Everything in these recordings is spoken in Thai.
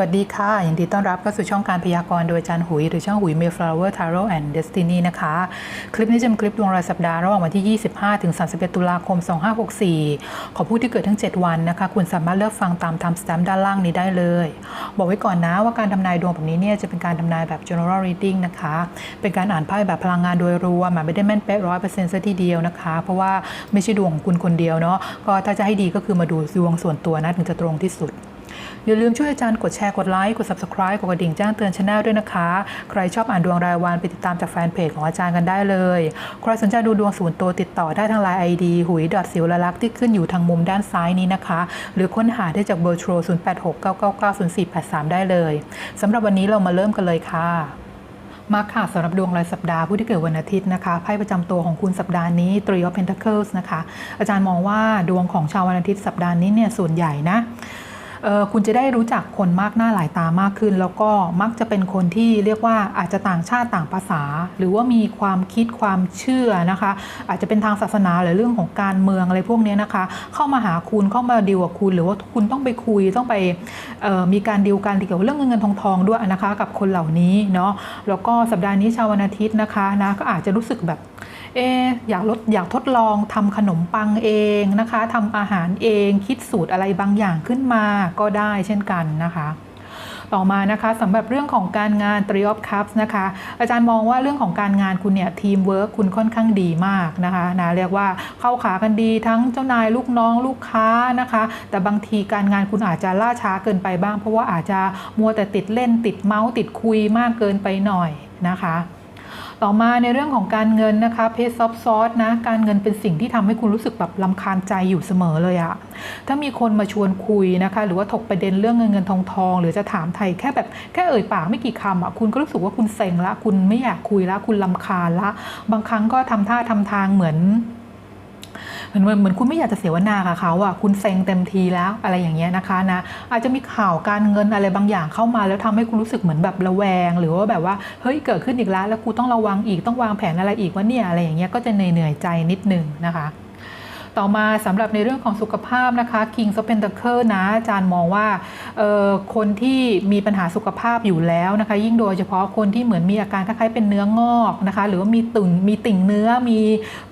วัสดีค่ะยินดีต้อนรับเข้าสู่ช่องการพยากรณ์โดยอาจารย์หุย หรือช่องหุย Mayflower Tarot and Destiny นะคะ คลิปนี้จะเป็นคลิปดวงรายสัปดาห์ระหว่างวันที่ 25 ถึง 31 ตุลาคม 2564 ขอผู้ที่เกิดทั้ง 7 วันนะคะ คุณสามารถเลือกฟังตามทำสแตมป์ด้านล่างนี้ได้เลย บอกไว้ก่อนนะว่าการทำนายดวงแบบนี้เนี่ยจะเป็นการทำนายแบบ general reading นะคะ เป็นการอ่านไพ่แบบพลังงานโดยรวมไม่ได้แม่นเป๊ะร้อยเปอร์เซ็นต์ซะทีเดียวนะคะ เพราะว่าไม่ใช่ดวงของคุณคนเดียวเนาะก็ถ้าจะให้ดีก็คือมาดูดวงส่วนตัวนะถึงจะตรงที่สุด อย่าลืมช่วยอาจารย์กดแชร์กดไลค์กด subscribe กดกระดิ่งแจ้งเตือนช anel ด้วยนะคะ ใครชอบอ่านดวงรายวันไปติดตามจากแฟนเพจของอาจารย์กันได้เลย ใครสนใจดูดวงส่วนตัวติดต่อได้ทางไลน์ ID หุยดอทสิวลลักษ์ที่ขึ้นอยู่ทางมุมด้านซ้ายนี้นะคะ หรือค้นหาได้จากเบอร์โทร0869990483 ได้เลยสำหรับวันนี้เรามาเริ่มกันเลยค่ะมาค่ะสำหรับดวงรายสัปดาห์ผู้ที่เกิดวันอาทิตย์นะคะไพ่ประจำตัวของคุณสัปดาห์นี้ Three of Pentacles นะคะ อาจารย์มองว่าดวงของชาววันอาทิตย์สัปดาห์นี้เนี่ยส่วนใหญ่นะ คุณจะได้รู้จักคนมากหน้าหลายตามากขึ้น แล้วก็มักจะเป็นคนที่เรียกว่าอาจจะต่างชาติต่างภาษา หรือว่ามีความคิดความเชื่อนะคะ อาจจะเป็นทางศาสนาหรือเรื่องของการเมืองอะไรพวกนี้นะคะ เข้ามาหาคุณเข้ามาดีลกับคุณ หรือว่าคุณต้องไปคุยต้องไปมีการดีลกันเกี่ยวกับเรื่องเงินเงินทองทองด้วยนะคะ กับคนเหล่านี้เนาะแล้วก็สัปดาห์นี้ชาววันอาทิตย์นะคะนะก็อาจจะรู้สึกแบบ เออยากลดอยากทดลองทำขนมปังเองนะคะทำอาหารเองคิดสูตรอะไรบางอย่างขึ้นมาก็ได้เช่นกันนะคะต่อมานะคะสำหรับเรื่องของการงาน Three of Cups นะคะ อาจารย์มองว่าเรื่องของการงานคุณเนี่ยทีมเวิร์คคุณค่อนข้างดีมากนะคะนะเรียกว่าเข้าขากันดีทั้งเจ้านายลูกน้องลูกค้านะคะ แต่บางทีการงานคุณอาจจะล่าช้าเกินไปบ้าง เพราะว่าอาจจะมัวแต่ติดเล่นติดเมาส์ติดคุยมากเกินไปหน่อยนะคะ ต่อมาในเรื่องของการเงินนะคะเพจซอฟซอสนะการเงินเป็นสิ่งที่ทำให้คุณรู้สึกแบบลำคาญใจอยู่เสมอเลยอะถ้ามีคนมาชวนคุยนะคะ หรือว่าถกประเด็นเรื่องเงินเงินทองทองหรือจะถามไทยแค่แบบแค่เอ่ยปากไม่กี่คำอะคุณก็รู้สึกว่าคุณเซ็งละ คุณไม่อยากคุยละ คุณลำคาญละ บางครั้งก็ทำท่าทำทางเหมือน เหมือนเหมือนคุณไม่อยากจะเสวนากับเขาอะคุณเซ็งเต็มทีแล้วอะไรอย่างเงี้ยนะคะนะอาจจะมีข่าวการเงินอะไรบางอย่างเข้ามา แล้วทำให้คุณรู้สึกเหมือนแบบระแวง หรือว่าแบบว่าเฮ้ยเกิดขึ้นอีกแล้ว แล้วกูต้องระวังอีกต้องวางแผนอะไรอีกวะเนี่ยอะไรอย่างเงี้ยก็จะเหนื่อยๆใจนิดนึงนะคะ ต่อมาสำหรับในเรื่องของสุขภาพนะคะ King of Pentacle นะอาจารย์มองว่าคนที่มีปัญหาสุขภาพอยู่แล้วนะคะ ยิ่งโดยเฉพาะคนที่เหมือนมีอาการคล้ายๆเป็นเนื้องอกนะคะ หรือว่ามีตุ่มมีติ่งเนื้อมี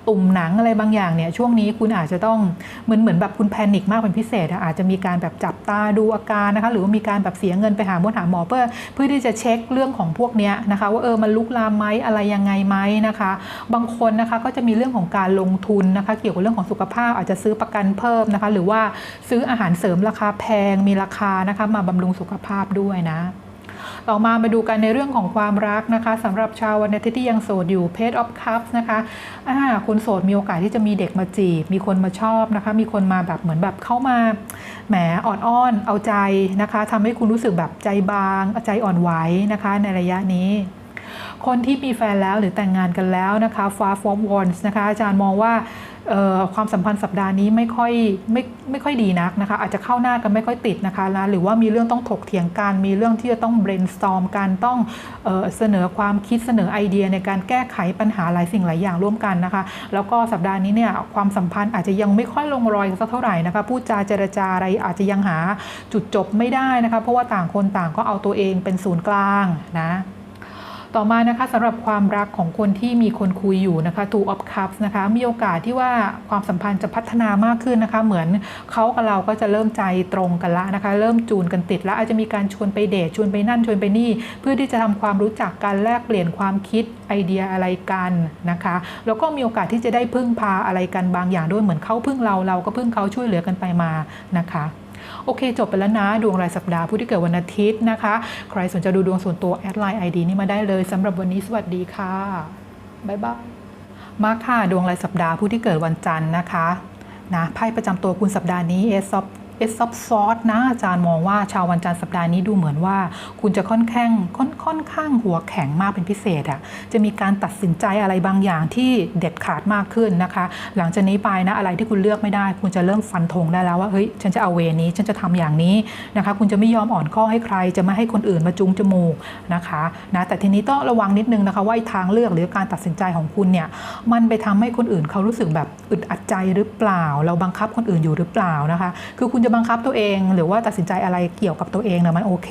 ตุ่มหนังอะไรบางอย่างเนี่ยช่วงนี้คุณอาจจะต้องเหมือนเหมือนแบบคุณแพนิคมากเป็นพิเศษอาจจะมีการแบบจับตาดูอาการนะคะ หรือว่ามีการแบบเสียเงินไปหาหมอหาหมอเพื่อเพื่อที่จะเช็คเรื่องของพวกเนี้ยนะคะ ว่าเออมันลุกลามไหมอะไรยังไงไหมนะคะ บางคนนะคะก็จะมีเรื่องของการลงทุนนะคะ เกี่ยวกับเรื่องของสุขภาพอาจจะซื้อประกันเพิ่มนะคะ หรือว่าซื้ออาหารเสริมราคาแพงมีราคานะคะ มาบำรุงสุขภาพด้วยนะต่อมามาดูกันในเรื่องของความรักนะคะสำหรับชาววันอาทิตย์ที่ยังโสดอยู่ Page of Cups นะคะอ่าคุณโสดมีโอกาสที่จะมีเด็กมาจีบ มีคนมาชอบนะคะ มีคนมาแบบเหมือนแบบเข้ามาแหมอ่อนอ้อนเอาใจนะคะทำให้คุณรู้สึกแบบใจบาง ใจอ่อนไหวนะคะ ในระยะนี้ คนที่มีแฟนแล้วหรือแต่งงานกันแล้วนะคะ far from once นะคะอาจารย์มองว่าความสัมพันธ์สัปดาห์นี้ไม่ค่อยไม่ไม่ค่อยดีนักนะคะ อาจจะเข้าหน้ากันไม่ค่อยติดนะคะนะหรือว่ามีเรื่องต้องถกเถียงกัน มีเรื่องที่จะต้อง brainstorm กันต้องเออเสนอความคิดเสนอไอเดียในการแก้ไขปัญหาหลายสิ่งหลายอย่างร่วมกันนะคะ แล้วก็สัปดาห์นี้เนี่ยความสัมพันธ์อาจจะยังไม่ค่อยลงรอยกันสักเท่าไหร่นะคะพูดจาเจรจาอะไรอาจจะยังหาจุดจบไม่ได้นะคะ เพราะว่าต่างคนต่างก็เอาตัวเองเป็นศูนย์กลางนะ ต่อมานะคะสำหรับความรักของคนที่มีคนคุยอยู่นะคะ Two of Cups นะคะ มีโอกาสที่ว่าความสัมพันธ์จะพัฒนามากขึ้นนะคะ เหมือนเขากับเราก็จะเริ่มใจตรงกันละนะคะ เริ่มจูนกันติดแล้วอาจจะมีการชวนไปเดทชวนไปนั่นชวนไปนี่ เพื่อที่จะทำความรู้จักกันแลกเปลี่ยนความคิดไอเดียอะไรกันนะคะ แล้วก็มีโอกาสที่จะได้พึ่งพาอะไรกันบางอย่างด้วยเหมือนเขาพึ่งเราเราก็พึ่งเขาช่วยเหลือกันไปมานะคะ โอเค จบไปแล้วนะ ดวงรายสัปดาห์ผู้ที่เกิดวันอาทิตย์นะคะ ใครสนใจดูดวงส่วนตัวแอดไลน์ไอดีนี้มาได้เลยสำหรับวันนี้สวัสดีค่ะบ๊ายบายมาค่ะ ดวงรายสัปดาห์ผู้ที่เกิดวันจันทร์นะคะนะไพ่ประจำตัวคุณสัปดาห์นี้เอสซอฟ เอซอฟซอสนะอาจารย์มองว่าชาววันจันทร์สัปดาห์นี้ดูเหมือนว่า คุณจะค่อนข้างค่อนค่อนข้างหัวแข็งมากเป็นพิเศษอะจะมีการตัดสินใจอะไรบางอย่างที่เด็ดขาดมากขึ้นนะคะ หลังจากนี้ไปนะอะไรที่คุณเลือกไม่ได้ คุณจะเริ่มฟันธงได้แล้วว่าเฮ้ยฉันจะเอาเวนี้ฉันจะทำอย่างนี้นะคะ คุณจะไม่ยอมอ่อนข้อให้ใคร จะไม่ให้คนอื่นมาจุงจมูกนะคะนะแต่ทีนี้ต้องระวังนิดนึงนะคะว่าทางเลือกหรือการตัดสินใจของคุณเนี่ยมันไปทำให้คนอื่นเขารู้สึกแบบอึดอัดใจหรือเปล่า เราบังคับคนอื่นอยู่หรือเปล่านะคะ คือคุณจะบังคับตัวเอง หรือว่าตัดสินใจอะไรเกี่ยวกับตัวเองเนี่ยมันโอเค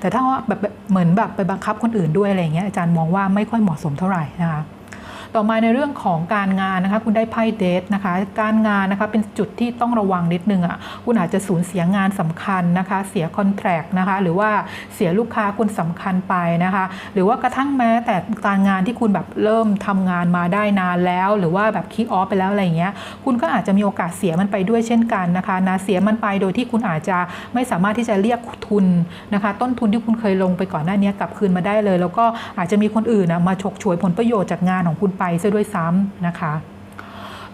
แต่ถ้าว่าแบบเหมือนแบบไปบังคับคนอื่นด้วยอะไรเงี้ยอาจารย์มองว่าไม่ค่อยเหมาะสมเท่าไหร่นะคะ ต่อมาในเรื่องของการงานนะคะคุณได้ไพ่เดทนะคะการงานนะคะเป็นจุดที่ต้องระวังนิดนึงอะคุณอาจจะสูญเสียงานสำคัญนะคะเสียคอนแทรคนะคะหรือว่าเสียลูกค้าคนสำคัญไปนะคะ หรือว่ากระทั่งแม้แต่การงานที่คุณแบบเริ่มทำงานมาได้นานแล้ว หรือว่าแบบคิกออฟไปแล้วอะไรเงี้ยคุณก็อาจจะมีโอกาสเสียมันไปด้วยเช่นกันนะคะนะเสียมันไปโดยที่คุณอาจจะไม่สามารถที่จะเรียกทุนนะคะ ต้นทุนที่คุณเคยลงไปก่อนหน้านี้กลับคืนมาได้เลย แล้วก็อาจจะมีคนอื่นนะมาฉกฉวยผลประโยชน์จากงานของคุณไปซะด้วยซ้ำนะคะ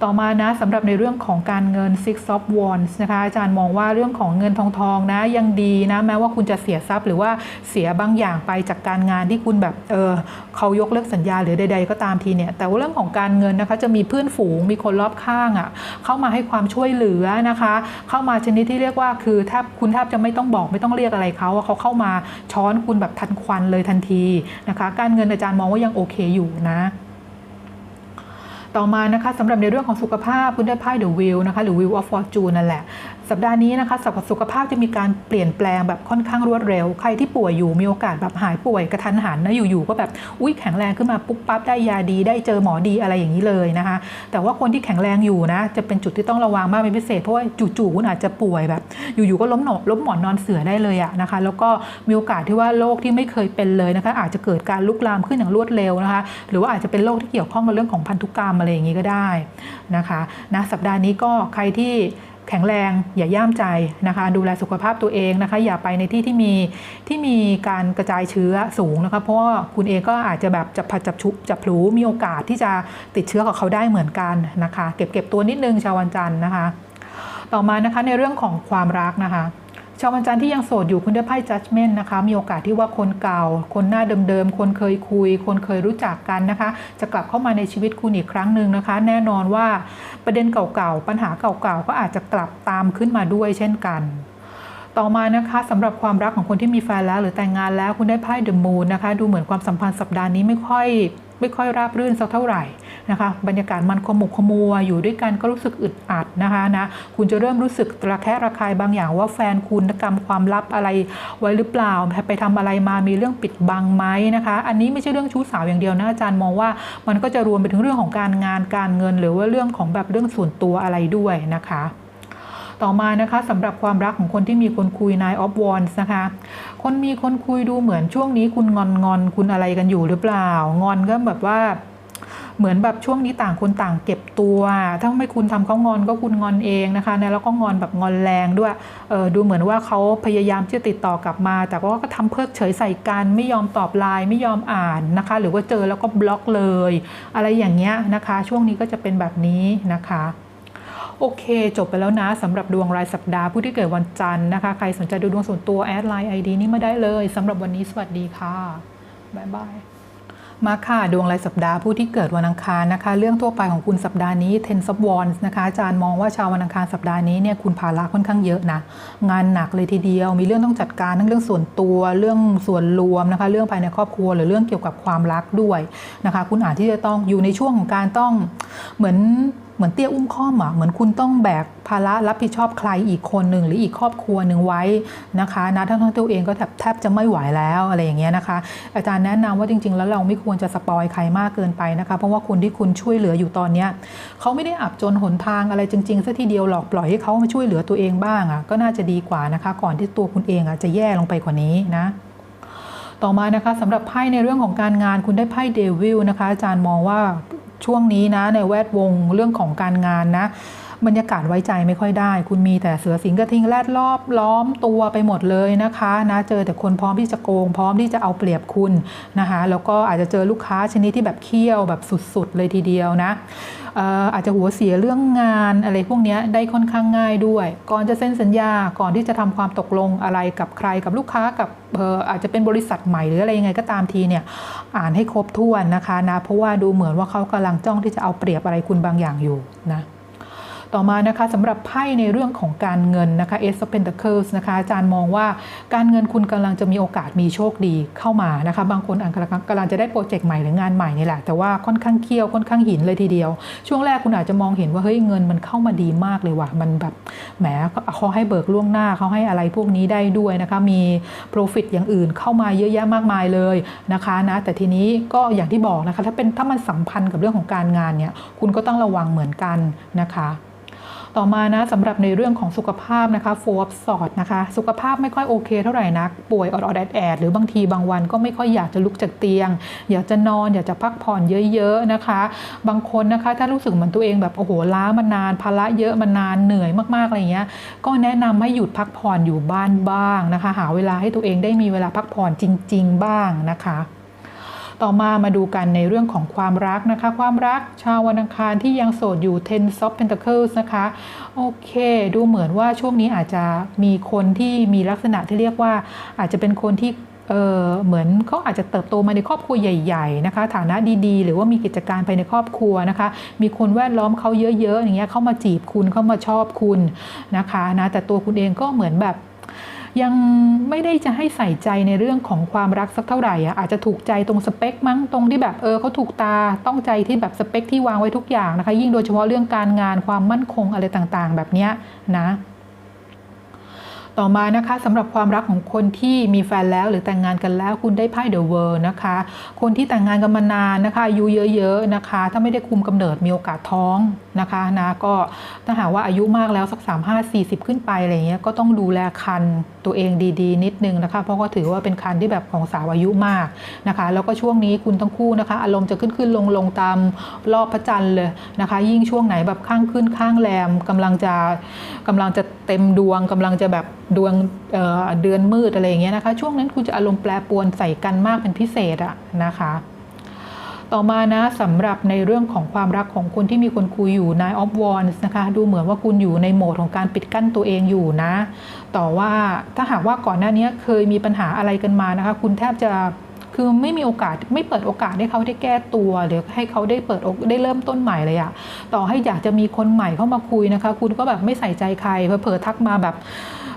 ต่อมานะสำหรับในเรื่องของการเงิน Six of Wands นะคะอาจารย์มองว่าเรื่องของเงินทองทองนะยังดีนะแม้ว่าคุณจะเสียทรัพย์หรือว่าเสียบางอย่างไปจากการงานที่คุณแบบเออเขายกเลิกสัญญาหรือใด ๆ ก็ตามทีเนี่ยแต่ว่าเรื่องของการเงินนะคะจะมีเพื่อนฝูงมีคนรอบข้างอะ่ะเข้ามาให้ความช่วยเหลือนะคะ เข้ามาชนิดที่เรียกว่าคือแทบคุณแทบจะไม่ต้องบอกไม่ต้องเรียกอะไรเขาว่าเขาเข้ามาช้อนคุณแบบทันควันเลยทันทีนะคะ การเงินอาจารย์มองว่ายังโอเคอยู่นะ ต่อมานะคะสำหรับในเรื่องของสุขภาพคุณได้ไพ่ The Wheel นะคะหรือ Wheel of Fortune นั่นแหละสัปดาห์นี้นะคะสำหรับสุขภาพจะมีการเปลี่ยนแปลงแบบค่อนข้างรวดเร็ว ใครที่ป่วยอยู่มีโอกาสแบบหายป่วยกระทันหันนะอยู่ๆก็แบบอุ้ยแข็งแรงขึ้นมาปุ๊บปั๊บได้ยาดี ได้เจอหมอดีอะไรอย่างนี้เลยนะคะ แต่ว่าคนที่แข็งแรงอยู่นะจะเป็นจุดที่ต้องระวังมากเป็นพิเศษเพราะว่าจู่ๆคุณอาจจะป่วยแบบ อยู่ๆก็ล้มหนอล้มหมอนนอนเสือได้เลยอะนะคะ แล้วก็มีโอกาสที่ว่าโรคที่ไม่เคยเป็นเลยนะคะ อาจจะเกิดการลุกลามขึ้นอย่างรวดเร็วนะคะ หรือว่าอาจจะเป็นโรคที่เกี่ยวข้องกับเรื่องของพันธุกรรมอะไรอย่างนี้ก็ได้นะคะนะสัปดาห์นี้ก็ใครที่ แข็งแรงอย่าย่ามใจนะคะ ดูแลสุขภาพตัวเองนะคะ อย่าไปในที่ที่มีที่มีการกระจายเชื้อสูงนะคะ เพราะว่าคุณเองก็อาจจะแบบจับผัดจับชุบจับพลูมีโอกาสที่จะติดเชื้อกับเขาได้เหมือนกันนะคะ เก็บเก็บตัวนิดนึงชาววันจันทร์นะคะ ต่อมานะคะในเรื่องของความรักนะคะ ชาววันจันทร์ที่ยังโสดอยู่คุณได้ไพ่ judgment นะคะ มีโอกาสที่ว่าคนเก่า คนหน้าเดิมๆ คนเคยคุย คนเคยรู้จักกันนะคะ จะกลับเข้ามาในชีวิตคุณอีกครั้งหนึ่งนะคะ แน่นอนว่าประเด็นเก่าๆ ปัญหาเก่าๆ ก็อาจจะกลับตามขึ้นมาด้วยเช่นกันต่อมานะคะสำหรับความรักของคนที่มีแฟนแล้วหรือแต่งงานแล้วคุณได้ไพ่ The Moon นะคะ ดูเหมือนความสัมพันธ์สัปดาห์นี้ไม่ค่อย ไม่ค่อยราบรื่นสักเท่าไหร่ นะคะบรรยากาศมันขมุกขมัวอยู่ด้วยกันก็รู้สึกอึดอัดนะคะนะคุณจะเริ่มรู้สึกระแคะระคายบางอย่างว่าแฟนคุณกรรมความลับอะไรไว้หรือเปล่า ไปทำอะไรมามีเรื่องปิดบังไหมนะคะ อันนี้ไม่ใช่เรื่องชู้สาวอย่างเดียวนะอาจารย์มองว่ามันก็จะรวมไปถึงเรื่องของการงานการเงิน หรือว่าเรื่องของแบบเรื่องส่วนตัวอะไรด้วยนะคะต่อมานะคะสำหรับความรักของคนที่มีคนคุย Nine of Wands นะคะ คนมีคนคุยดูเหมือนช่วงนี้คุณงอนงอนคุณอะไรกันอยู่หรือเปล่า งอนก็แบบว่า เหมือนแบบช่วงนี้ต่างคนต่างเก็บตัวถ้าไม่คุณทำเขางอนก็คุณงอนเองนะคะแล้วก็งอนแบบงอนแรงด้วยเออดูเหมือนว่าเขาพยายามที่จะติดต่อกลับมา แต่ว่าก็ทำเพิกเฉยใส่กันไม่ยอมตอบไลน์ไม่ยอมอ่านนะคะ หรือว่าเจอแล้วก็บล็อกเลย อะไรอย่างเงี้ยนะคะ ช่วงนี้ก็จะเป็นแบบนี้นะคะโอเค จบไปแล้วนะสำหรับดวงรายสัปดาห์ผู้ที่เกิดวันจันทร์นะคะ ใครสนใจดูดวงส่วนตัวแอดไลน์ไอดีนี้มาได้เลยสำหรับวันนี้สวัสดีค่ะ บ๊ายบาย มาค่ะ ดวงรายสัปดาห์ผู้ที่เกิดวันอังคารนะคะ เรื่องทั่วไปของคุณสัปดาห์นี้ Ten of Wands นะคะอาจารย์มองว่าชาววันอังคารสัปดาห์นี้เนี่ยคุณภาระค่อนข้างเยอะนะ งานหนักเลยทีเดียว มีเรื่องต้องจัดการทั้งเรื่องส่วนตัว เรื่องส่วนรวมนะคะ เรื่องภายในครอบครัวหรือเรื่องเกี่ยวกับความรักด้วยนะคะ คุณอาจที่จะต้องอยู่ในช่วงของการต้องเหมือน เหมือนเตี้ยอุ้มข้อมอะเหมือนคุณต้องแบกภาระรับผิดชอบใครอีกคนหนึ่งหรืออีกครอบครัวหนึ่งไว้นะคะนะทั้งที่ตัวเองก็แทบแทบจะไม่ไหวแล้วอะไรอย่างเงี้ยนะคะ อาจารย์แนะนำว่าจริง ๆ แล้วเราไม่ควรจะสปอยใครมากเกินไปนะคะ เพราะว่าคนที่คุณช่วยเหลืออยู่ตอนเนี้ยเขาไม่ได้อับจนหนทางอะไรจริงๆซะทีเดียวหรอกปล่อยให้เขามาช่วยเหลือตัวเองบ้างอะก็น่าจะดีกว่านะคะ ก่อนที่ตัวคุณเองอะจะแย่ลงไปกว่านี้นะต่อมานะคะสำหรับไพ่ในเรื่องของการงานคุณได้ไพ่เดวิลนะคะอาจารย์มองว่า ช่วงนี้นะในแวดวงเรื่องของการงานนะ บรรยากาศไว้ใจไม่ค่อยได้ คุณมีแต่เสือสิงกระทิงแลดรอบล้อมตัวไปหมดเลยนะคะนะเจอแต่คนพร้อมที่จะโกง พร้อมที่จะเอาเปรียบคุณนะคะแล้วก็อาจจะเจอลูกค้าชนิดที่แบบเคี่ยวแบบสุดๆเลยทีเดียวนะเอ่ออาจจะหัวเสียเรื่องงานอะไรพวกเนี้ยได้ค่อนข้างง่ายด้วย ก่อนจะเซ็นสัญญาก่อนที่จะทำความตกลงอะไรกับใครกับลูกค้ากับเอออาจจะเป็นบริษัทใหม่หรืออะไรยังไงก็ตามทีเนี่ยอ่านให้ครบถ้วนนะคะนะเพราะว่าดูเหมือนว่าเขากำลังจ้องที่จะเอาเปรียบอะไรคุณบางอย่างอยู่นะ ต่อมานะคะสำหรับไพ่ในเรื่องของการเงินนะคะ Ace of Pentacles นะคะอาจารย์มองว่าการเงินคุณกำลังจะมีโอกาสมีโชคดีเข้ามานะคะ บางคนอาจจะกำลังจะได้โปรเจกต์ใหม่หรืองานใหม่นี่แหละ แต่ว่าค่อนข้างเคี่ยวค่อนข้างหินเลยทีเดียว ช่วงแรกคุณอาจจะมองเห็นว่าเฮ้ยเงินมันเข้ามาดีมากเลยว่ะมันแบบแหมเขาให้เบิกล่วงหน้าเขาให้อะไรพวกนี้ได้ด้วยนะคะมี profit อย่างอื่นเข้ามาเยอะแยะมากมายเลยนะคะนะแต่ทีนี้ก็อย่างที่บอกนะคะถ้าเป็นถ้ามันสัมพันธ์กับเรื่องของการงานเนี่ยคุณก็ต้องระวังเหมือนกันนะคะ ต่อมานะสำหรับในเรื่องของสุขภาพนะคะโฟร์สอดนะคะ สุขภาพไม่ค่อยโอเคเท่าไหร่นัก ป่วยออดๆแอดหรือบางทีบางวันก็ไม่ค่อยอยากจะลุกจากเตียง อยากจะนอนอยากจะพักผ่อนเยอะๆนะคะ บางคนนะคะถ้ารู้สึกเหมือนตัวเองแบบโอ้โหล้ามานานภาระเยอะมานานเหนื่อยมากๆอะไรเงี้ยก็แนะนำให้หยุดพักผ่อนอยู่บ้านบ้างนะคะ หาเวลาให้ตัวเองได้มีเวลาพักผ่อนจริง ๆ บ้างนะคะ ต่อมามาดูกันในเรื่องของความรักนะคะ ความรักชาววันอังคารที่ยังโสดอยู่ Ten of Pentacles นะคะ โอเค ดูเหมือนว่าช่วงนี้อาจจะมีคนที่มีลักษณะที่เรียกว่าอาจจะเป็นคนที่เออเหมือนเขาอาจจะเติบโตมาในครอบครัวใหญ่ๆนะคะฐานะดีๆ หรือว่ามีกิจการภายในครอบครัวนะคะ มีคนแวดล้อมเขาเยอะๆอย่างเงี้ยเข้ามาจีบคุณเข้ามาชอบคุณนะคะนะแต่ตัวคุณเองก็เหมือนแบบ ยังไม่ได้จะให้ใส่ใจในเรื่องของความรักสักเท่าไหร่อะอาจจะถูกใจตรงสเปคมั้งตรงที่แบบเออเขาถูกตาต้องใจที่แบบสเปคที่วางไว้ทุกอย่างนะคะ ยิ่งโดยเฉพาะเรื่องการงานความมั่นคงอะไรต่างๆ แบบเนี้ยนะต่อมานะคะสำหรับความรักของคนที่มีแฟนแล้วหรือแต่งงานกันแล้วคุณได้ไพ่เดอะเวิร์นะคะ คนที่แต่งงานกันมานานนะคะอายุเยอะๆนะคะ ถ้าไม่ได้คุมกำเนิดมีโอกาสท้อง นะคะนะก็ถ้าหากว่าอายุมากแล้วสัก 3 5 40 ขึ้นไปอะไรเงี้ยก็ต้องดูแลคันตัวเองดีๆ นิดนึงนะคะ เพราะก็ถือว่าเป็นคันที่แบบของสาวอายุมากนะคะ แล้วก็ช่วงนี้คุณทั้งคู่นะคะ อารมณ์จะขึ้นขึ้นลงลงตามรอบพระจันทร์เลยนะคะ ยิ่งช่วงไหนแบบข้างขึ้นข้างแรมกำลังจะกำลังจะเต็มดวงกำลังจะแบบดวงเเดือนมืดอะไรเงี้ยนะคะ ช่วงนั้นคุณจะอารมณ์แปรปรวนใส่กันมากเป็นพิเศษอะนะคะ ต่อมานะสำหรับในเรื่องของความรักของคนที่มีคนคุยอยู่ Nine of Wands นะคะ ดูเหมือนว่าคุณอยู่ในโหมดของการปิดกั้นตัวเองอยู่นะ ต่อว่าถ้าหากว่าก่อนหน้านี้เคยมีปัญหาอะไรกันมานะคะ คุณแทบจะคือไม่มีโอกาสไม่เปิดโอกาสให้เขาได้แก้ตัว หรือให้เขาได้เปิดอกได้เริ่มต้นใหม่เลยอะต่อให้อยากจะมีคนใหม่เข้ามาคุยนะคะ คุณก็แบบไม่ใส่ใจใครเผลอๆทักมาแบบ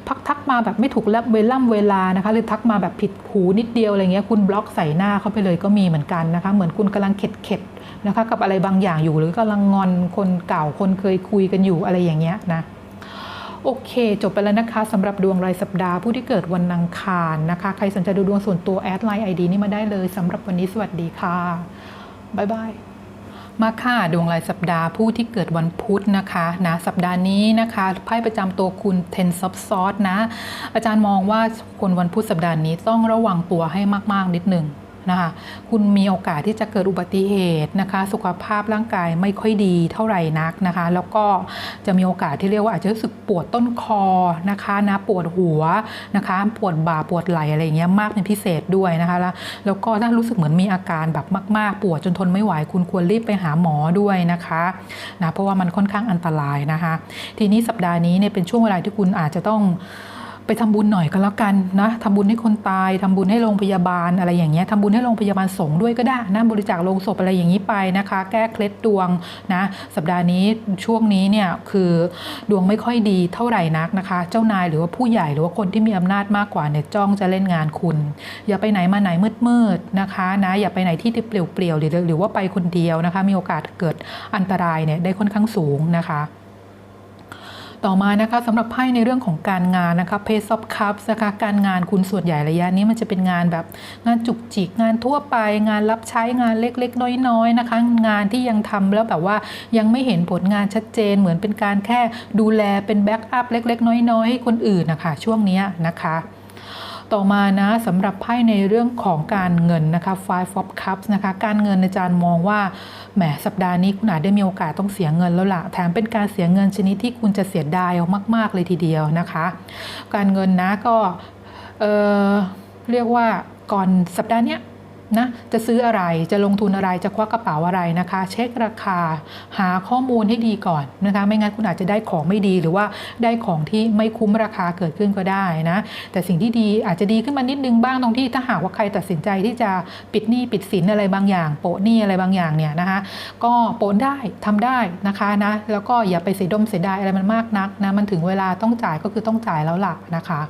พักทักมาแบบไม่ถูกเวล่ำเวลานะคะ หรือทักมาแบบผิดหูนิดเดียวอะไรเงี้ยคุณบล็อกใส่หน้าเขาไปเลยก็มีเหมือนกันนะคะ เหมือนคุณกำลังเข็ดเข็ดนะคะกับอะไรบางอย่างอยู่หรือกำลังงอนคนเก่าคนเคยคุยกันอยู่อะไรอย่างเงี้ยนะโอเค จบไปแล้วนะคะสำหรับดวงรายสัปดาห์ผู้ที่เกิดวันอังคารนะคะ ใครสนใจดูดวงส่วนตัวแอดไลน์ไอดีนี้มาได้เลยสำหรับวันนี้สวัสดีค่ะบ๊ายบาย มาค่ะดวงรายสัปดาห์ผู้ที่เกิดวันพุธนะคะนะสัปดาห์นี้นะคะไพ่ประจำตัวคุณ Ten of Swords นะ อาจารย์มองว่าคนวันพุธสัปดาห์นี้ต้องระวังตัวให้มาก ๆ นิดหนึ่ง นะคะคุณมีโอกาสที่จะเกิดอุบัติเหตุนะคะ สุขภาพร่างกายไม่ค่อยดีเท่าไหร่นักนะคะ แล้วก็จะมีโอกาสที่เรียกว่าอาจจะรู้สึกปวดต้นคอนะคะนะปวดหัวนะคะ ปวดบ่าปวดไหล่อะไรอย่างเงี้ยมากเป็นพิเศษด้วยนะคะแล้วแล้วก็ถ้ารู้สึกเหมือนมีอาการแบบมาก ๆ ปวดจนทนไม่ไหวคุณควรรีบไปหาหมอด้วยนะคะนะเพราะว่ามันค่อนข้างอันตรายนะคะ ทีนี้สัปดาห์นี้เนี่ยเป็นช่วงเวลาที่คุณอาจจะต้อง ไปทำบุญหน่อยก็แล้วกันนะทำบุญให้คนตายทำบุญให้โรงพยาบาลอะไรอย่างเงี้ยทำบุญให้โรงพยาบาลสงฆ์ด้วยก็ได้นะบริจาคโลงศพอะไรอย่างนี้ไปนะคะ แก้เคล็ดดวงนะสัปดาห์นี้ช่วงนี้เนี่ยคือดวงไม่ค่อยดีเท่าไหร่นักนะคะ เจ้านายหรือว่าผู้ใหญ่หรือว่าคนที่มีอำนาจมากกว่าเนี่ยจ้องจะเล่นงานคุณ อย่าไปไหนมาไหนมืดๆนะคะนะอย่าไปไหนที่เปลี่ยวๆหรือหรือว่าไปคนเดียวนะคะ มีโอกาสเกิดอันตรายเนี่ยได้ค่อนข้างสูงนะคะ ต่อมานะคะสำหรับไพ่ในเรื่องของการงานนะคะ Page of Cups นะคะการงานคุณส่วนใหญ่ระยะนี้มันจะเป็นงานแบบงานจุกจิกงานทั่วไป งานรับใช้งานเล็กๆ น้อยๆนะคะ งานที่ยังทำแล้วแบบว่ายังไม่เห็นผลงานชัดเจนเหมือนเป็นการแค่ดูแลเป็นแบ็กอัพเล็ก ๆ น้อยๆให้คนอื่นนะคะช่วงนี้นะคะ ต่อมานะสำหรับไพ่ในเรื่องของการเงินนะคะ Five of Cups นะคะ การเงินอาจารย์มองว่าแหมสัปดาห์นี้คุณอาจได้มีโอกาสต้องเสียเงินแล้วล่ะแถมเป็นการเสียเงินชนิดที่คุณจะเสียดายมาก ๆ เลยทีเดียวนะคะ การเงินนะก็เเรียกว่าก่อนสัปดาห์เนี้ย นะจะซื้ออะไรจะลงทุนอะไรจะควักกระเป๋าอะไรนะคะ เช็คราคา หาข้อมูลให้ดีก่อนนะคะ ไม่งั้นคุณอาจจะได้ของไม่ดีหรือว่าได้ของที่ไม่คุ้มราคาเกิดขึ้นก็ได้นะแต่สิ่งที่ดีอาจจะดีขึ้นมานิดนึงบ้างตรงที่ถ้าหากว่าใครตัดสินใจที่จะปิดหนี้ปิดสินอะไรบางอย่าง โปะหนี้อะไรบางอย่างเนี่ยนะคะ ก็โปะได้ทำได้นะคะนะแล้วก็อย่าไปเสียดมเสียดายอะไรมันมากนักนะมันถึงเวลาต้องจ่ายก็คือต้องจ่ายแล้วล่ะนะคะ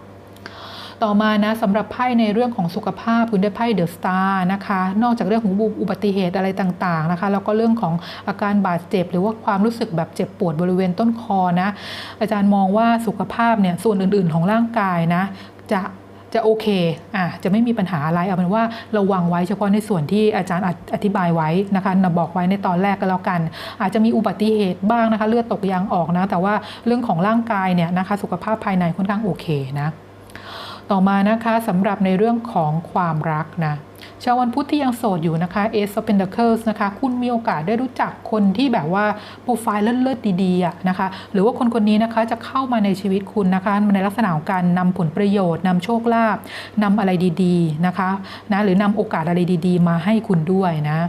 ต่อมานะสำหรับไพ่ในเรื่องของสุขภาพคุณได้ไพ่เดอะสตาร์นะคะ นอกจากเรื่องของอุบัติเหตุอะไรต่างๆนะคะแล้วก็เรื่องของอาการบาดเจ็บ หรือว่าความรู้สึกแบบเจ็บปวดบริเวณต้นคอนะอาจารย์มองว่าสุขภาพเนี่ยส่วนอื่นๆของร่างกายนะจะจะโอเคอะจะไม่มีปัญหาอะไร เอาเป็นว่าระวังไว้เฉพาะในส่วนที่อาจารย์อธิบายไว้นะคะนะบอกไว้ในตอนแรกก็แล้วกัน อาจจะมีอุบัติเหตุบ้างนะคะ เลือดตกยางออกนะ แต่ว่าเรื่องของร่างกายเนี่ยนะคะ สุขภาพภายในค่อนข้างโอเคนะ ต่อมานะคะสำหรับในเรื่องของความรักนะชาววันพุธที่ยังโสดอยู่นะคะ Ace of Pentacles นะคะ คุณมีโอกาสได้รู้จักคนที่แบบว่าโปรไฟล์เลิศๆดีๆนะคะ หรือว่าคนคนนี้นะคะจะเข้ามาในชีวิตคุณนะคะ ในลักษณะของการนำผลประโยชน์นำโชคลาภนำอะไรดีๆนะคะนะหรือนำโอกาสอะไรดี ๆ มาให้คุณด้วยนะ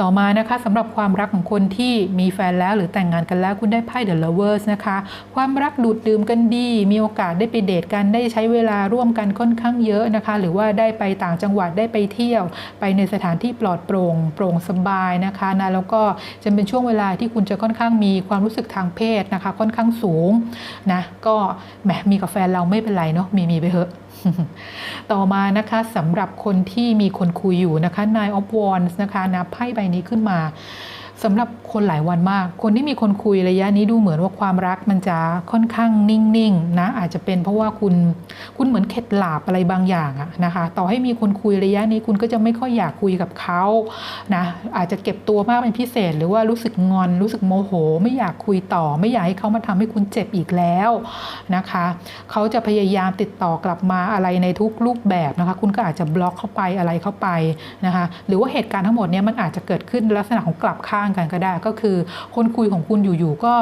ต่อมานะคะสำหรับความรักของคนที่มีแฟนแล้วหรือแต่งงานกันแล้วคุณได้ไพ่ The Lovers นะคะ ความรักดูดดื่มกันดี มีโอกาสได้ไปเดทกันได้ใช้เวลาร่วมกันค่อนข้างเยอะนะคะ หรือว่าได้ไปต่างจังหวัดได้ไปเที่ยว ไปในสถานที่ปลอดโปร่งโปร่งสบายนะคะนะแล้วก็จะเป็นช่วงเวลาที่คุณจะค่อนข้างมีความรู้สึกทางเพศนะคะ ค่อนข้างสูงนะก็แหมมีกับแฟนเราไม่เป็นไรเนาะมีมีไปเถอะ ต่อมานะคะสำหรับคนที่มีคนคุยอยู่นะคะ Nine of Wands นะคะนะไพ่ใบนี้ขึ้นมาสำหรับ คนหลายวันมาก คนที่มีคนคุยระยะนี้ดูเหมือนว่าความรักมันจะค่อนข้างนิ่งๆนะอาจจะเป็นเพราะว่าคุณคุณเหมือนเข็ดหลาบอะไรบางอย่างอะนะคะ ต่อให้มีคนคุยระยะนี้คุณก็จะไม่ค่อยอยากคุยกับเขานะอาจจะเก็บตัวมากเป็นพิเศษ หรือว่ารู้สึกงอนรู้สึกโมโห ไม่อยากคุยต่อ ไม่อยากให้เขามาทำให้คุณเจ็บอีกแล้วนะคะเขาจะพยายามติดต่อกลับมาอะไรในทุกรูปแบบนะคะ คุณก็อาจจะบล็อกเข้าไปอะไรเข้าไปนะคะ หรือว่าเหตุการณ์ทั้งหมดเนี้ยมันอาจจะเกิดขึ้นลักษณะของกลับข้างกันก็ได้ก็คือคนคุยของคุณอยู่ๆก็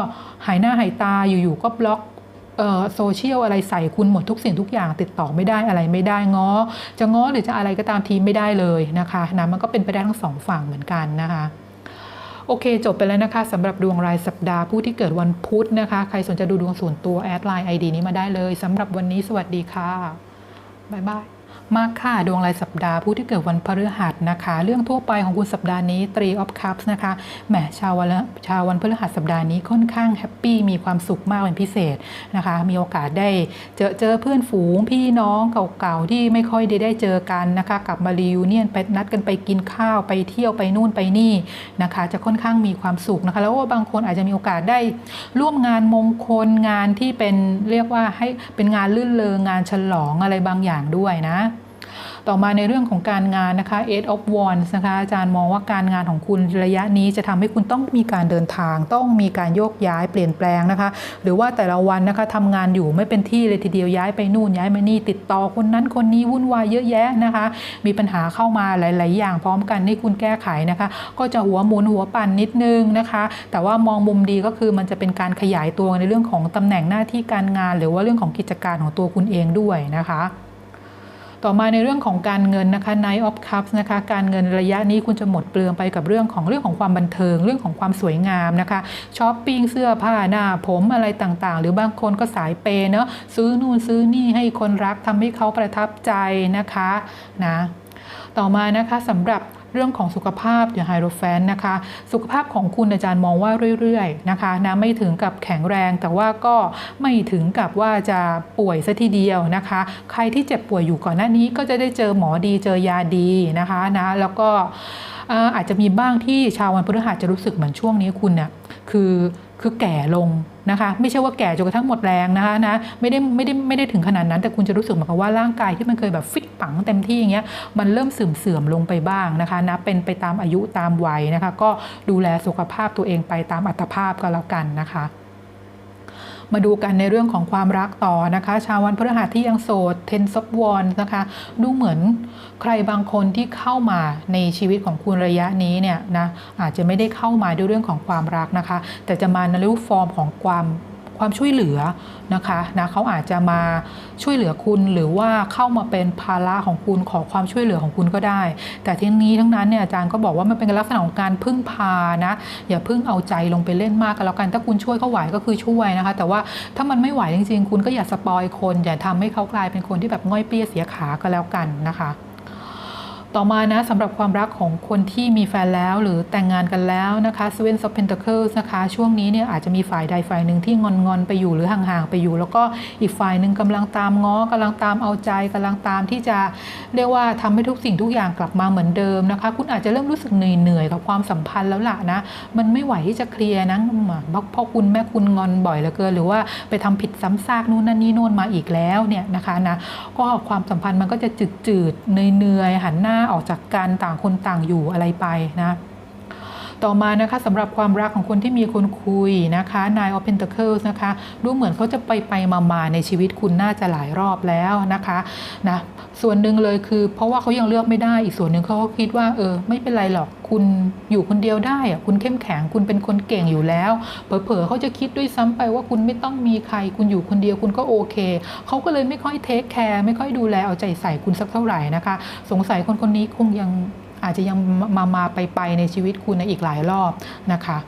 หายหน้าหายตาอยู่ๆก็บล็อกโซเชียลอะไรใส่คุณหมดทุกสิ่งทุกอย่างติดต่อไม่ได้อะไรไม่ได้ง้อ จะง้อหรือจะอะไรก็ตามทีไม่ได้เลยนะคะนะมันก็เป็นไปได้ทั้งสองฝั่งเหมือนกันนะคะโอเค จบไปแล้วนะคะสำหรับดวงรายสัปดาห์ผู้ที่เกิดวันพุธนะคะ ใครสนใจดูดวงส่วนตัวแอดไลน์ ID นี้มาได้เลยสำหรับวันนี้สวัสดีค่ะ บ๊ายบาย มากค่ะ ดวงรายสัปดาห์ผู้ที่เกิดวันพฤหัสนะคะ เรื่องทั่วไปของคุณสัปดาห์นี้ Three of Cups นะคะแหมชาววันชาววันพฤหัสสัปดาห์นี้ค่อนข้างแฮปปี้มีความสุขมากเป็นพิเศษนะคะ มีโอกาสได้เจอเจอเพื่อนฝูงพี่น้องเก่าๆที่ไม่ค่อยได้ได้เจอกันนะคะ กลับมารีวิเนียนไปนัดกันไปกินข้าวไปเที่ยวไปนู่นไปนี่นะคะ จะค่อนข้างมีความสุขนะคะ แล้วว่าบางคนอาจจะมีโอกาสได้ร่วมงานมงคลงานที่เป็นเรียกว่าให้เป็นงานลื่นเลงงานฉลองอะไรบางอย่างด้วยนะ ต่อมาในเรื่องของการงานนะคะ Eight of Wands นะคะอาจารย์มองว่าการงานของคุณระยะนี้จะทำให้คุณต้องมีการเดินทาง ต้องมีการโยกย้ายเปลี่ยนแปลงนะคะ หรือว่าแต่ละวันนะคะทำงานอยู่ไม่เป็นที่เลยทีเดียวย้ายไปนู่นย้ายมานี่ติดต่อคนนั้นคนนี้วุ่นวายเยอะแยะนะคะ มีปัญหาเข้ามาหลาย ๆ อย่างพร้อมกันให้คุณแก้ไขนะคะ ก็จะหัวหมุนหัวปั่นนิดนึงนะคะ แต่ว่ามองมุมดีก็คือมันจะเป็นการขยายตัวในเรื่องของตำแหน่งหน้าที่การงาน หรือว่าเรื่องของกิจการของตัวคุณเองด้วยนะคะ ต่อมาในเรื่องของการเงินนะคะ Nine of Cups นะคะการเงินระยะนี้คุณจะหมดเปลืองไปกับเรื่องของเรื่องของความบันเทิง เรื่องของความสวยงามนะคะช้อปปิ้งเสื้อผ้าหน้าผมอะไรต่างๆ หรือบางคนก็สายเปย์เนาะซื้อนู่นซื้อนี่ให้คนรักทำให้เขาประทับใจนะคะนะต่อมานะคะสำหรับ เรื่องของสุขภาพอย่างไฮโดรแฟนนะคะ สุขภาพของคุณอาจารย์มองว่าเรื่อยๆนะคะนะไม่ถึงกับแข็งแรง แต่ว่าก็ไม่ถึงกับว่าจะป่วยซะทีเดียวนะคะ ใครที่เจ็บป่วยอยู่ก่อนหน้านี้ก็จะได้เจอหมอดีเจอยาดีนะคะนะแล้วก็อาจจะมีบ้างที่ชาววันพฤหัสจะรู้สึกเหมือนช่วงนี้คุณเนี่ยคือคือแก่ลงนะคะ ไม่ใช่ว่าแก่จนกระทั่งหมดแรงนะคะนะไม่ได้ไม่ได้ไม่ได้ถึงขนาดนั้น แต่คุณจะรู้สึกเหมือนกับว่าร่างกายที่มันเคยแบบฟิตปังเต็มที่อย่างเงี้ยมันเริ่มเสื่อมเสื่อมลงไปบ้างนะคะนะเป็นไปตามอายุตามวัยนะคะ ก็ดูแลสุขภาพตัวเองไปตามอัตภาพก็แล้วกันนะคะ มาดูกันในเรื่องของความรักต่อนะคะ ชาววันพฤหัสที่ยังโสดเทนซับวอนนะคะ ดูเหมือนใครบางคนที่เข้ามาในชีวิตของคุณระยะนี้เนี่ยนะอาจจะไม่ได้เข้ามาด้วยเรื่องของความรักนะคะ แต่จะมาในรูปฟอร์มของความ ความช่วยเหลือนะคะนะเขาอาจจะมาช่วยเหลือคุณหรือว่าเข้ามาเป็นภาระของคุณขอความช่วยเหลือของคุณก็ได้ แต่ทั้งนี้ทั้งนั้นเนี่ยอาจารย์ก็บอกว่ามันเป็นลักษณะของการพึ่งพานะอย่าพึ่งเอาใจลงไปเล่นมากกันแล้วกัน ถ้าคุณช่วยเขาไหวก็คือช่วยนะคะ แต่ว่าถ้ามันไม่ไหวจริงๆ คุณก็อย่าสปอยคนอย่าทำให้เขากลายเป็นคนที่แบบง่อยเปี้ยเสียขาก็แล้วกันนะคะ ต่อมานะสำหรับความรักของคนที่มีแฟนแล้วหรือแต่งงานกันแล้วนะคะ Seven of Pentacles นะคะ ช่วงนี้เนี่ยอาจจะมีฝ่ายใดฝ่ายหนึ่งที่งอนงอนไปอยู่หรือห่างๆไปอยู่ แล้วก็อีกฝ่ายหนึ่งกำลังตามง้อกำลังตามเอาใจกำลังตามที่จะเรียกว่าทำให้ทุกสิ่งทุกอย่างกลับมาเหมือนเดิมนะคะ คุณอาจจะเริ่มรู้สึกเหนื่อยๆกับความสัมพันธ์แล้วล่ะนะมันไม่ไหวที่จะเคลียร์นะเพราะคุณแม่คุณงอนบ่อยเหลือเกินหรือว่าไปทำผิดซ้ำซากนู่นนั่นนี่โน่นมาอีกแล้วเนี่ยนะคะนะก็ความสัมพันธ์มันก็จะจืดๆเหนื่อยๆหันหน้าออกจากการต่างคนต่างอยู่อะไรไปนะ ต่อมานะคะสำหรับความรักของคนที่มีคนคุยนะคะนายออ p เพน a เคิลนะคะ ดูเหมือนเขาจะไปไปมามาในชีวิตคุณน่าจะหลายรอบแล้วนะคะนะส่วนหนึ่งเลยคือ เพราะว่าเขายังเลือกไม่ได้อีกส่วนหนึ่งเขาก็คิดว่าเออไม่เป็นไรหรอกคุณอยู่คนเดียวได้อะคุณเข้มแข็งคุณเป็นคนเก่งอยู่แล้ว เผลอๆเขาจะคิดด้วยซ้ำไปว่าคุณไม่ต้องมีใคร คุณอยู่คนเดียวคุณก็โอเคเขาก็เลยไม่ค่อยเทคแคร์ไม่ค่อยดูแลเอาใจใส่คุณสักเท่าไหร่นะคะ สงสัยคนคนนี้คงยัง อาจจะยังมามาไปไปในชีวิตคุณในอีกหลายรอบนะคะ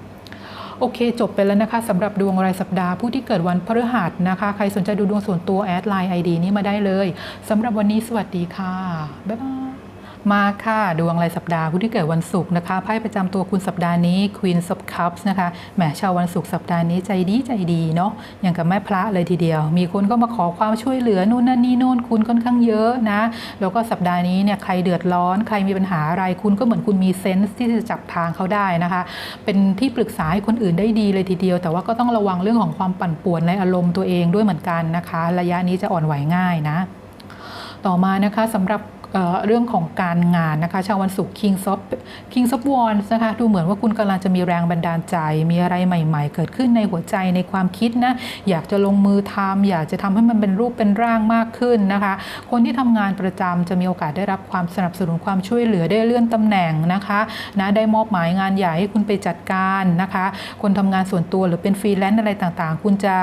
โอเค จบไปแล้วนะคะสำหรับดวงรายสัปดาห์ผู้ที่เกิดวันพฤหัสนะคะ ใครสนใจดูดวงส่วนตัวแอดไลน์ไอดีนี้มาได้เลยสำหรับวันนี้สวัสดีค่ะ บ๊ายบาย มาค่ะ ดวงรายสัปดาห์ผู้ที่เกิดวันศุกร์นะคะไพ่ประจำตัวคุณสัปดาห์นี้ Queen of Cups นะคะแหมชาววันศุกร์สัปดาห์นี้ใจดีใจดีเนาะอย่างกับแม่พระเลยทีเดียว มีคนก็มาขอความช่วยเหลือนู่นนั่นนี่โน่นคุณค่อนข้างเยอะนะแล้วก็สัปดาห์นี้เนี่ยใครเดือดร้อน ใครมีปัญหาอะไรคุณก็เหมือนคุณมีเซนส์ที่จะจับทางเขาได้นะคะ เป็นที่ปรึกษาให้คนอื่นได้ดีเลยทีเดียว แต่ว่าก็ต้องระวังเรื่องของความปั่นป่วนในอารมณ์ตัวเองด้วยเหมือนกันนะคะ ระยะนี้จะอ่อนไหวง่ายนะ ต่อมานะคะสำหรับ เเรื่องของการงานนะคะ ชาววันศุกร์ King of King of Wands นะคะดูเหมือนว่าคุณกำลังจะมีแรงบันดาลใจ มีอะไรใหม่ ๆ เกิดขึ้นในหัวใจในความคิดนะอยากจะลงมือทำอยากจะทำให้มันเป็นรูปเป็นร่างมากขึ้นนะคะ คนที่ทำงานประจำจะมีโอกาสได้รับความสนับสนุนความช่วยเหลือได้เลื่อนตำแหน่งนะคะนะได้มอบหมายงานใหญ่ให้คุณไปจัดการนะคะ คนทำงานส่วนตัวหรือเป็นฟรีแลนซ์อะไรต่างๆ คุณจะ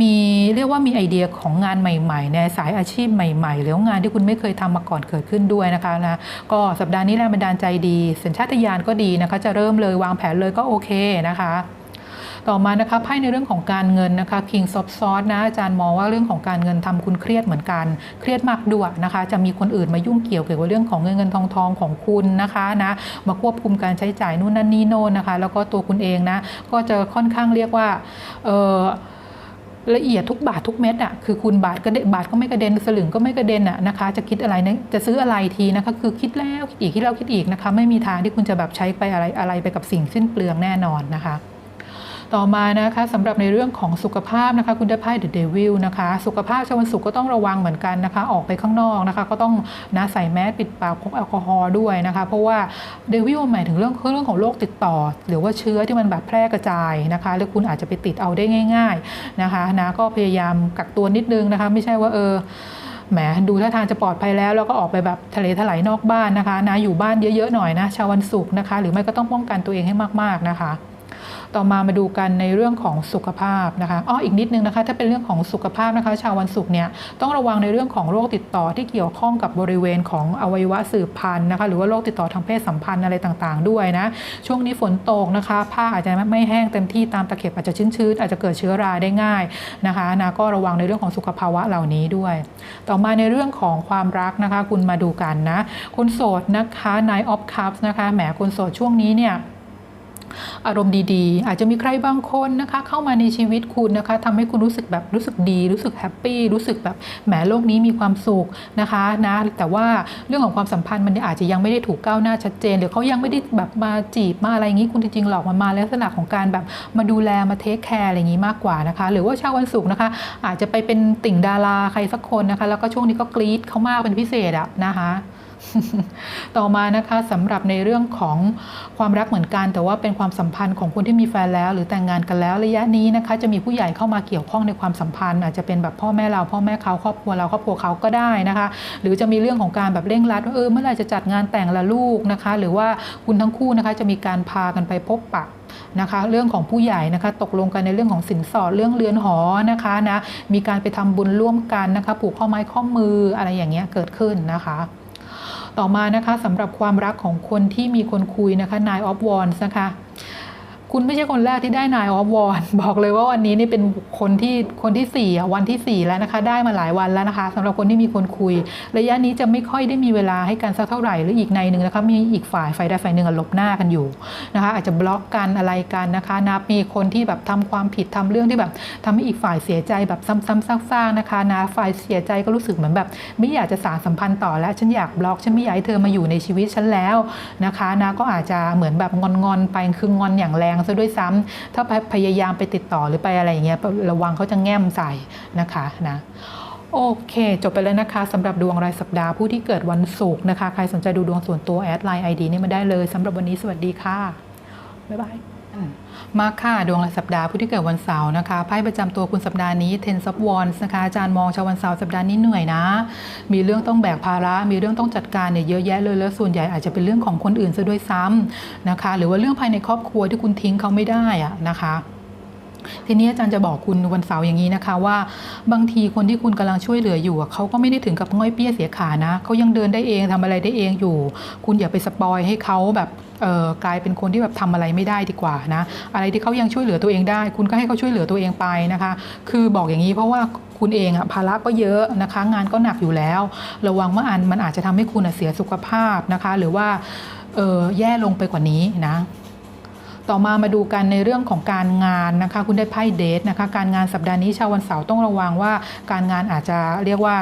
มีเรียกว่ามีไอเดียของงานใหม่ๆในสายอาชีพใหม่ๆหรืองานที่คุณไม่เคยทำมาก่อนเกิดขึ้นด้วยนะคะนะก็สัปดาห์นี้แรงบันดาลใจดี สัญชาตญาณก็ดีนะคะ จะเริ่มเลยวางแผนเลยก็โอเคนะคะต่อมานะคะไพ่ในเรื่องของการเงินนะคะ King of Swords นะอาจารย์มองว่าเรื่องของการเงินทำคุณเครียดเหมือนกัน เครียดมากด้วยนะคะ จะมีคนอื่นมายุ่งเกี่ยวเกี่ยวกับเรื่องของเงินเงินทองทองของคุณนะคะนะมาควบคุมการใช้จ่ายนู่นนั่นนี่โน่นนะคะ แล้วก็ตัวคุณเองนะก็จะค่อนข้างเรียกว่าเออ ละเอียดทุกบาททุกเม็ดอะคือคุณบาทก็เดบาทก็ไม่กระเด็นสลึงก็ไม่กระเด็นอะนะคะ จะคิดอะไรนะจะซื้ออะไรทีนะคะคือคิดแล้วคิดอีกคิดแล้วคิดอีกนะคะ ไม่มีทางที่คุณจะแบบใช้ไปอะไรอะไรไปกับสิ่งสิ้นเปลืองแน่นอนนะคะ ต่อมานะคะสำหรับในเรื่องของสุขภาพนะคะคุณได้ไพ่เดอะเดวิลนะคะ สุขภาพชาววันศุกร์ก็ต้องระวังเหมือนกันนะคะ ออกไปข้างนอกนะคะ ก็ต้องนะใส่แมสปิดปากพกแอลกอฮอล์ด้วยนะคะ เพราะว่าเดวิลหมายถึงเรื่องเรื่องของโรคติดต่อ หรือว่าเชื้อที่มันแบบแพร่กระจายนะคะแล้วคุณอาจจะไปติดเอาได้ง่าย ๆนะคะนะก็พยายามกักตัวนิดนึงนะคะ ไม่ใช่ว่าเออแหมดูท่าทางจะปลอดภัยแล้วแล้วก็ออกไปแบบทะเลถลายนอกบ้านนะคะนะอยู่บ้านเยอะๆหน่อยนะชาววันศุกร์นะคะ หรือไม่ก็ต้องป้องกันตัวเองให้มากๆนะคะ ต่อมามาดูกันในเรื่องของสุขภาพนะคะอ้ออีกนิดนึงนะคะถ้าเป็นเรื่องของสุขภาพนะคะ ชาววันศุกร์เนี่ยต้องระวังในเรื่องของโรคติดต่อที่เกี่ยวข้องกับบริเวณของอวัยวะสืบพันธุ์นะคะหรือว่าโรคติดต่อทางเพศสัมพันธ์อะไรต่างๆ ด้วยนะช่วงนี้ฝนตกนะคะผ้าอาจจะไม่แห้งเต็มที่ตามตะเข็บอาจจะชื้นๆอาจจะเกิดเชื้อราได้ง่ายนะคะนะก็ระวังในเรื่องของสุขภาวะเหล่านี้ด้วย ต่อมาในเรื่องของความรักนะคะ คุณมาดูกันนะคนโสดนะคะ Nine of Cups นะคะแหมคนโสดช่วงนี้เนี่ย อารมณ์ดีๆ อาจจะมีใครบางคนนะคะ เข้ามาในชีวิตคุณนะคะทำให้คุณรู้สึกแบบรู้สึกดี รู้สึกแฮปปี้รู้สึกแบบแหมโลกนี้มีความสุขนะคะนะแต่ว่าเรื่องของความสัมพันธ์มันอาจจะยังไม่ได้ถูกก้าวหน้าชัดเจน หรือเขายังไม่ได้แบบมาจีบมาอะไรอย่างนี้คุณจริงๆหลอกมันมาลักษณะของการแบบมาดูแลมาเทคแคร์อะไรอย่างนี้มากกว่านะคะ หรือว่าชาววันศุกร์นะคะ อาจจะไปเป็นติ่งดาราใครสักคนนะคะ แล้วก็ช่วงนี้ก็กรี๊ดเขามากเป็นพิเศษอะนะคะ ต่อมานะคะสำหรับในเรื่องของความรักเหมือนกัน แต่ว่าเป็นความสัมพันธ์ของคนที่มีแฟนแล้ว หรือแต่งงานกันแล้วระยะนี้นะคะ จะมีผู้ใหญ่เข้ามาเกี่ยวข้องในความสัมพันธ์ อาจจะเป็นแบบพ่อแม่เราพ่อแม่เขาครอบครัวเราครอบครัวเขาก็ได้นะคะ หรือจะมีเรื่องของการแบบเร่งรัดว่าเออเมื่อไหร่จะจัดงานแต่งละลูกนะคะ หรือว่าคุณทั้งคู่นะคะจะมีการพากันไปพบปะนะคะเรื่องของผู้ใหญ่นะคะตกลงกันในเรื่องของสินสอดเรื่องเรือนหอนะคะนะมีการไปทำบุญร่วมกันนะคะผูกข้อไม้ข้อมืออะไรอย่างเงี้ยเกิดขึ้นนะคะ ต่อมานะคะสำหรับความรักของคนที่มีคนคุยนะคะนายออฟวอนส์นะคะ คุณไม่ใช่คนแรกที่ได้นายออฟวอนบอกเลยว่าวันนี้นี่เป็นคนที่คนที่สี่อะวันที่สี่แล้วนะคะ ได้มาหลายวันแล้วนะคะสำหรับคนที่มีคนคุย ระยะนี้จะไม่ค่อยได้มีเวลาให้กันสักเท่าไหร่หรืออีกในหนึ่งนะคะมีอีกฝ่ายฝ่ายใดฝ่ายหนึ่งหลบหน้ากันอยู่นะคะ อาจจะบล็อกกันอะไรกันนะคะนับมีคนที่แบบทำความผิดทำเรื่องที่แบบทำให้อีกฝ่ายเสียใจแบบซ้ำๆซากๆนะคะนะฝ่ายเสียใจก็รู้สึกเหมือนแบบ ไม่อยากจะสานสัมพันธ์ต่อแล้วฉันอยากบล็อกฉันไม่อยากให้เธอมาอยู่ในชีวิตฉันแล้วนะคะนะก็อาจจะเหมือนแบบงอนๆไปคืองอนอย่างแรงซะด้วยซ้ำถ้าพยายามไปติดต่อหรือไปอะไรอย่างเงี้ยระวังเขาจะแง้มใส่นะคะนะโอเค จบไปแล้วนะคะสำหรับดวงรายสัปดาห์ผู้ที่เกิดวันศุกร์นะคะ ใครสนใจดูดวงส่วนตัวแอดไลน์ไอดีนี่มาได้เลยสำหรับวันนี้สวัสดีค่ะ บ๊ายบาย มากค่ะดวงรายสัปดาห์ผู้ที่เกิดวันเสาร์นะคะไพ่ประจำตัวคุณสัปดาห์นี้เทนซับวอนนะคะอาจารย์มองชาววันเสาร์สัปดาห์นี้เหนื่อยนะ มีเรื่องต้องแบกภาระ มีเรื่องต้องจัดการเนี่ยเยอะแยะเลยแล้วส่วนใหญ่อาจจะเป็นเรื่องของคนอื่นซะด้วยซ้ำนะคะ หรือว่าเรื่องภายในครอบครัวที่คุณทิ้งเขาไม่ได้อะนะคะ ทีนี้อาจารย์จะบอกคุณวันเสาร์อย่างนี้นะคะว่า บางทีคนที่คุณกำลังช่วยเหลืออยู่เขาก็ไม่ได้ถึงกับง่อยเปี้ยเสียขานะเขายังเดินได้เองทำอะไรได้เองอยู่ คุณอย่าไปสปอยให้เขาแบบกลายเป็นคนที่แบบทำอะไรไม่ได้ดีกว่านะอะไรที่เขายังช่วยเหลือตัวเองได้ คุณก็ให้เขาช่วยเหลือตัวเองไปนะคะ คือบอกอย่างนี้เพราะว่าคุณเองอะภาระก็เยอะนะคะ งานก็หนักอยู่แล้ว ระวังว่าอันมันอาจจะทำให้คุณเสียสุขภาพนะคะ หรือว่าแย่ลงไปกว่านี้นะ ต่อมามาดูกันในเรื่องของการงานนะคะคุณได้ไพ่เดทนะคะการงานสัปดาห์นี้ชาววันเสาร์ต้องระวังว่าการงานอาจจะเรียกว่า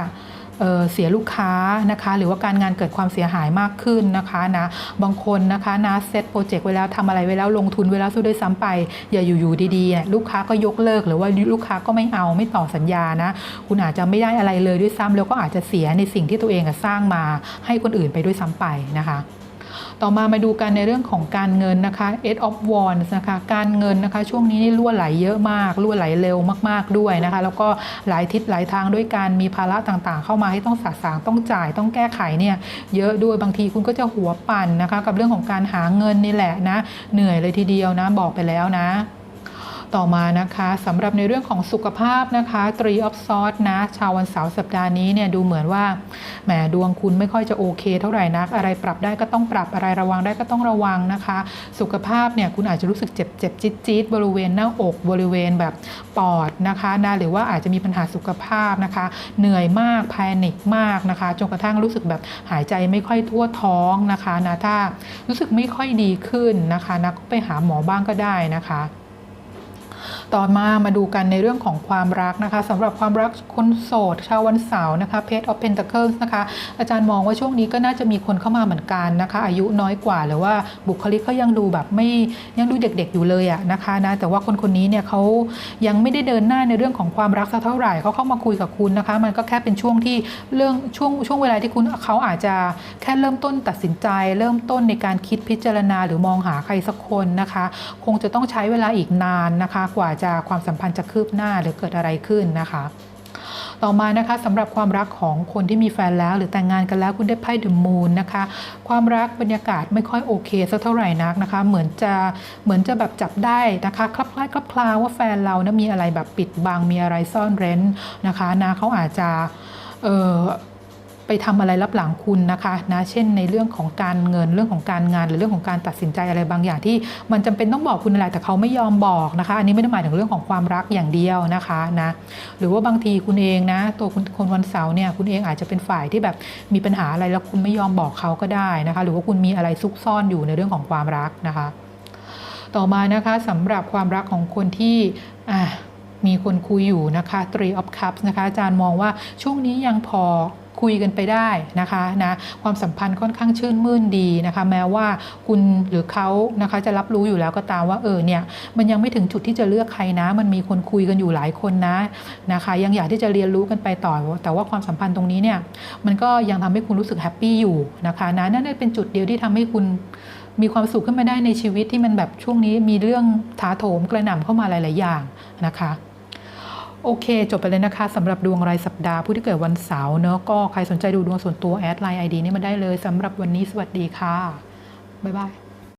เสียลูกค้านะคะหรือว่าการงานเกิดความเสียหายมากขึ้นนะคะนะบางคนนะคะนะเซตโปรเจกต์ไว้แล้วทำอะไรไว้แล้วลงทุนไว้แล้วสู้ด้วยซ้ำไป อย่าอยู่ๆดีๆลูกค้าก็ยกเลิก หรือว่าลูกค้าก็ไม่เอาไม่ต่อสัญญานะคุณอาจจะไม่ได้อะไรเลยด้วยซ้ำแล้วก็อาจจะเสียในสิ่งที่ตัวเองสร้างมาให้คนอื่นไปด้วยซ้ำไปนะคะ ต่อมามาดูกันในเรื่องของการเงินนะคะ e d of Wands นะคะ การเงินนะคะช่วงนี้นี่รั่วไหลเยอะมากรั่วไหลเร็วมาก ๆด้วยนะคะ แล้วก็หลายทิศหลายทางด้วยการมีภาระต่างๆ เข้ามาให้ต้องสะสางต้องจ่ายต้องแก้ไขเนี่ยเยอะด้วยบางทีคุณก็จะหัวปั่นนะคะ กับเรื่องของการหาเงินนี่แหละนะเหนื่อยเลยทีเดียวนะบอกไปแล้วนะ ต่อมานะคะสำหรับในเรื่องของสุขภาพนะคะ Three of Sod นะ ชาววันเสาร์สัปดาห์นี้เนี่ยดูเหมือนว่าแหมดวงคุณไม่ค่อยจะโอเค เท่าไหร่นัก อะไรปรับได้ก็ต้องปรับอะไรระวังได้ก็ต้องระวังนะคะ สุขภาพเนี่ยคุณอาจจะรู้สึกเจ็บเจ็บจี๊ดจี๊ดบริเวณหน้าอกบริเวณแบบปอดนะคะนะหรือว่าอาจจะมีปัญหาสุขภาพนะคะ เหนื่อยมากแพนิคมากนะคะจนกระทั่งรู้สึกแบบหายใจไม่ค่อยทั่วท้องนะคะนะถ้ารู้สึกไม่ค่อยดีขึ้นนะคะนะก็ไปหาหมอบ้างก็ได้นะคะ ต่อมามาดูกันในเรื่องของความรักนะคะสำหรับความรักคนโสด ชาววันเสาร์นะคะ Page of Pentacles นะคะ อาจารย์มองว่าช่วงนี้ก็น่าจะมีคนเข้ามาเหมือนกันนะคะ อายุน้อยกว่าหรือว่าบุคลิกเขายังดูแบบไม่ยังดูเด็กๆอยู่เลยอะนะคะนะแต่ว่าคนคนนี้เนี่ยเขายังไม่ได้เดินหน้าในเรื่องของความรักสักเท่าไหร่เขาเข้ามาคุยกับคุณนะคะ มันก็แค่เป็นช่วงที่เรื่องช่วงช่วงเวลาที่คุณเขาอาจจะแค่เริ่มต้นตัดสินใจ เริ่มต้นในการคิดพิจารณาหรือมองหาใครสักคนนะคะ คงจะต้องใช้เวลาอีกนานนะคะ กว่าจะความสัมพันธ์จะคืบหน้าหรือเกิดอะไรขึ้นนะคะ ต่อมานะคะสำหรับความรักของคนที่มีแฟนแล้ว หรือแต่งงานกันแล้วคุณได้ไพ่เดอะมูนนะคะ ความรักบรรยากาศไม่ค่อยโอเคสักเท่าไหร่นักนะคะ เหมือนจะเหมือนจะแบบจับได้นะคะคลับคล้ายคลับคลาว่าแฟนเรานะมีอะไรแบบปิดบังมีอะไรซ่อนเร้นนะคะนะเขาอาจจะเออ ไปทำอะไรรับหลังคุณนะคะนะเช่นในเรื่องของการเงินเรื่องของการงานหรือเรื่องของการตัดสินใจอะไรบางอย่างที่ มันจำเป็นต้องบอกคุณอะไรแต่เขาไม่ยอมบอกนะคะ อันนี้ไม่ได้หมายถึงเรื่องของความรักอย่างเดียวนะคะนะหรือว่าบางทีคุณเองนะ ตัวคุณคนวันเสาร์เนี่ยคุณเองอาจจะเป็นฝ่ายที่แบบมีปัญหาอะไรแล้วคุณไม่ยอมบอกเขาก็ได้นะคะ หรือว่าคุณมีอะไรซุกซ่อนอยู่ในเรื่องของความรักนะคะ ต่อมานะคะสำหรับความรักของคนที่มีคนคุยอยู่นะคะ Three of Cups นะคะอาจารย์มองว่าช่วงนี้ยังพอ คุยกันไปได้นะคะนะความสัมพันธ์ค่อนข้างชื่นมื่นดีนะคะ แม้ว่าคุณหรือเขานะคะจะรับรู้อยู่แล้วก็ตามว่าเออเนี่ยมันยังไม่ถึงจุดที่จะเลือกใครนะ มันมีคนคุยกันอยู่หลายคนนะนะคะ ยังอยากที่จะเรียนรู้กันไปต่อ แต่ว่าความสัมพันธ์ตรงนี้เนี่ยมันก็ยังทำให้คุณรู้สึกแฮปปี้อยู่นะคะนะนั่นเป็นจุดเดียวที่ทำให้คุณมีความสุขขึ้นมาได้ในชีวิตที่มันแบบช่วงนี้มีเรื่องถาโถมกระหน่ำเข้ามาหลาย ๆ อย่างนะคะ โอเค จบไปเลยนะคะสำหรับดวงรายสัปดาห์ผู้ที่เกิดวันเสาร์เนอะก็ใครสนใจดูดวงส่วนตัวแอดไลน์ไอดีนี่มาได้เลยสำหรับวันนี้สวัสดีค่ะ บ๊ายบาย